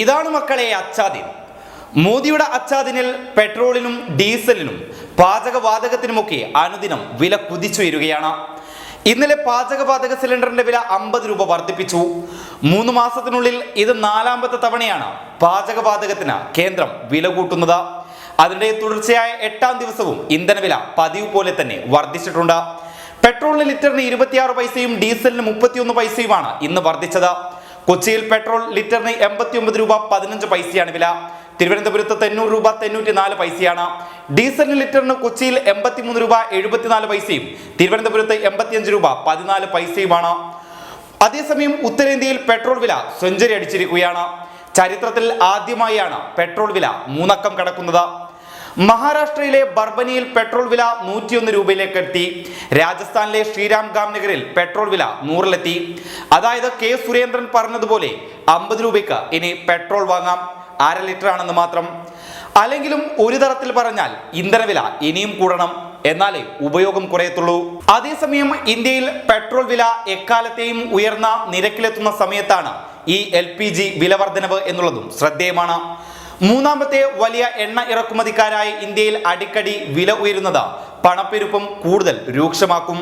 ഇതാണ് മക്കളെ അച്ചാദിൻ. മോദിയുടെ അച്ചാദിനിൽ പെട്രോളിനും ഡീസലിനും പാചകവാതകത്തിനുമൊക്കെ അനുദിനം വില കുതിച്ചുയരുകയാണ് ഇന്നലെ പാചകവാതക സിലിണ്ടറിന്റെ വില അമ്പത് രൂപ വർദ്ധിപ്പിച്ചു. മൂന്ന് മാസത്തിനുള്ളിൽ ഇത് നാലാമത്തെ തവണയാണ് പാചകവാതകത്തിന് കേന്ദ്രം വില കൂട്ടുന്നത്. അതിന്റെ തുടർച്ചയായ എട്ടാം ദിവസവും ഇന്ധനവില പതിവ് പോലെ തന്നെ വർദ്ധിച്ചിട്ടുണ്ട്. പെട്രോളിന് ലിറ്ററിന് ഇരുപത്തിയാറ് പൈസയും ഡീസലിന് മുപ്പത്തിയൊന്ന് പൈസയുമാണ് ഇന്ന് വർദ്ധിച്ചത്. കൊച്ചിയിൽ പെട്രോൾ ലിറ്ററിന് എൺപത്തി ഒമ്പത് രൂപ പതിനഞ്ച് പൈസയാണ് വില. തിരുവനന്തപുരത്ത് തെന്നൂറ് രൂപ തൊണ്ണൂറ്റി നാല് പൈസയാണ്. ഡീസലിന് ലിറ്ററിന് കൊച്ചിയിൽ എൺപത്തിമൂന്ന് രൂപ എഴുപത്തിനാല് പൈസയും തിരുവനന്തപുരത്ത് എൺപത്തിയഞ്ച് രൂപ പതിനാല് പൈസയുമാണ്. അതേസമയം ഉത്തരേന്ത്യയിൽ പെട്രോൾ വില സെഞ്ചുറി അടിച്ചിരിക്കുകയാണ്. ചരിത്രത്തിൽ ആദ്യമായാണ് പെട്രോൾ വില മൂന്നക്കം കടക്കുന്നത്. മഹാരാഷ്ട്രയിലെ ബർബനിയിൽ പെട്രോൾ വില നൂറ്റിയൊന്ന് രൂപയിലേക്ക് എത്തി രാജസ്ഥാനിലെ ശ്രീരാം ഗാം നഗറിൽ പെട്രോൾ വില നൂറിലെത്തി. അതായത് കെ സുരേന്ദ്രൻ പറഞ്ഞതുപോലെ അമ്പത് രൂപയ്ക്ക് ഇനി പെട്രോൾ വാങ്ങാം. അര ലിറ്റർ ആണെന്ന് മാത്രം. അല്ലെങ്കിലും ഒരു തരത്തിൽ പറഞ്ഞാൽ ഇന്ധനവില ഇനിയും കൂടണം. എന്നാലേ ഉപയോഗം കുറയത്തുള്ളൂ. അതേസമയം ഇന്ത്യയിൽ പെട്രോൾ വില എക്കാലത്തെയും ഉയർന്ന നിരക്കിലെത്തുന്ന സമയത്താണ് ഈ എൽ പി ജി വിലവർദ്ധനവ് എന്നുള്ളതും ശ്രദ്ധേയമാണ്. മൂന്നാമത്തെ വലിയ എണ്ണ ഇറക്കുമതിക്കാരായ ഇന്ത്യയിൽ അടിക്കടി വില ഉയരുന്നത് പണപ്പെരുപ്പം കൂടുതൽ രൂക്ഷമാക്കും.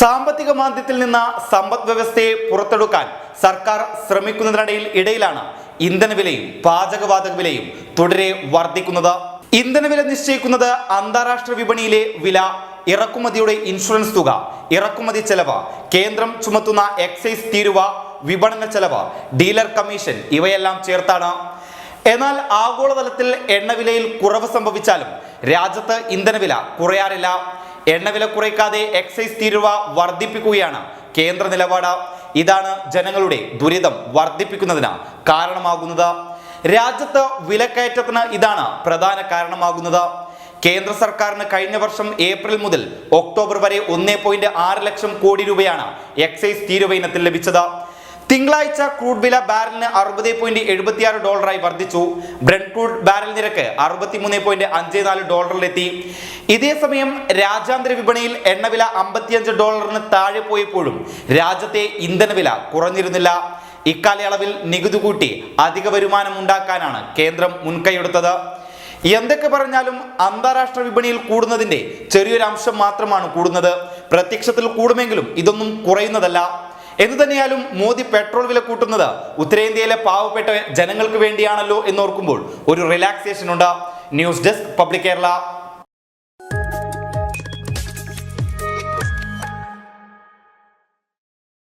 സാമ്പത്തിക മാന്ദ്യത്തിൽ നിന്ന് സമ്പദ് വ്യവസ്ഥയെ പുറത്തെടുക്കാൻ സർക്കാർ ശ്രമിക്കുന്നതിനിടയിൽ ഇടയിലാണ് ഇന്ധനവിലയും പാചകവാതക വിലയും തുടരെ വർദ്ധിക്കുന്നത്. ഇന്ധനവില നിശ്ചയിക്കുന്നത് അന്താരാഷ്ട്ര വിപണിയിലെ വില ഇറക്കുമതിയുടെ ഇൻഷുറൻസ് തുക ഇറക്കുമതി ചെലവ് കേന്ദ്രം ചുമത്തുന്ന എക്സൈസ് തീരുവ വിപണന ചെലവ് ഡീലർ കമ്മീഷൻ ഇവയെല്ലാം ചേർത്താണ്. എന്നാൽ ആഗോളതലത്തിൽ എണ്ണവിലയിൽ കുറവ് സംഭവിച്ചാലും രാജ്യത്ത് ഇന്ധനവില കുറയാറില്ല എണ്ണവില കുറയ്ക്കാതെ എക്സൈസ് തീരുവ വർദ്ധിപ്പിക്കുകയാണ് കേന്ദ്ര നിലപാട്. ഇതാണ് ജനങ്ങളുടെ ദുരിതം വർദ്ധിപ്പിക്കുന്നതിന് കാരണമാകുന്നത്. രാജ്യത്ത് വിലക്കയറ്റത്തിന് ഇതാണ് പ്രധാന കാരണമാകുന്നത്. കേന്ദ്ര സർക്കാരിന് കഴിഞ്ഞ വർഷം ഏപ്രിൽ മുതൽ ഒക്ടോബർ വരെ ഒന്നേ ലക്ഷം കോടി രൂപയാണ് എക്സൈസ് തീരുവ ഇനത്തിൽ ലഭിച്ചത്. തിങ്കളാഴ്ച ക്രൂഡ് വില ബാരലിന് അറുപത് പോയിന്റ് എഴുപത്തിയാറ് ഡോളറായി വർദ്ധിച്ചു. ബ്രെഡ് ക്രൂഡ് ബാരൽ നിരക്ക് അറുപത്തിമൂന്ന് പോയിന്റ് അഞ്ച് നാല് ഡോളറിലെത്തി ഇതേസമയം രാജ്യാന്തര വിപണിയിൽ എണ്ണവില അമ്പത്തിയഞ്ച് ഡോളറിന് താഴെ പോയപ്പോഴും രാജ്യത്തെ ഇന്ധനവില കുറഞ്ഞിരുന്നില്ല. ഇക്കാലയളവിൽ നികുതി കൂട്ടി അധിക വരുമാനം ഉണ്ടാക്കാനാണ് കേന്ദ്രം മുൻകൈയെടുത്തത്. എന്തൊക്കെ പറഞ്ഞാലും അന്താരാഷ്ട്ര വിപണിയിൽ കൂടുന്നതിന്റെ ചെറിയൊരു അംശം മാത്രമാണ് കൂടുന്നത്. പ്രത്യക്ഷത്തിൽ കൂടുമെങ്കിലും ഇതൊന്നും കുറയുന്നതല്ല. എന്തു തന്നെയാലും മോദി പെട്രോൾ വില കൂട്ടുന്നത് ഉത്തരേന്ത്യയിലെ പാവപ്പെട്ട ജനങ്ങൾക്ക് വേണ്ടിയാണല്ലോ എന്നോർക്കുമ്പോൾ ഒരു റിലാക്സേഷൻ ഉണ്ട്. News desk public Kerala.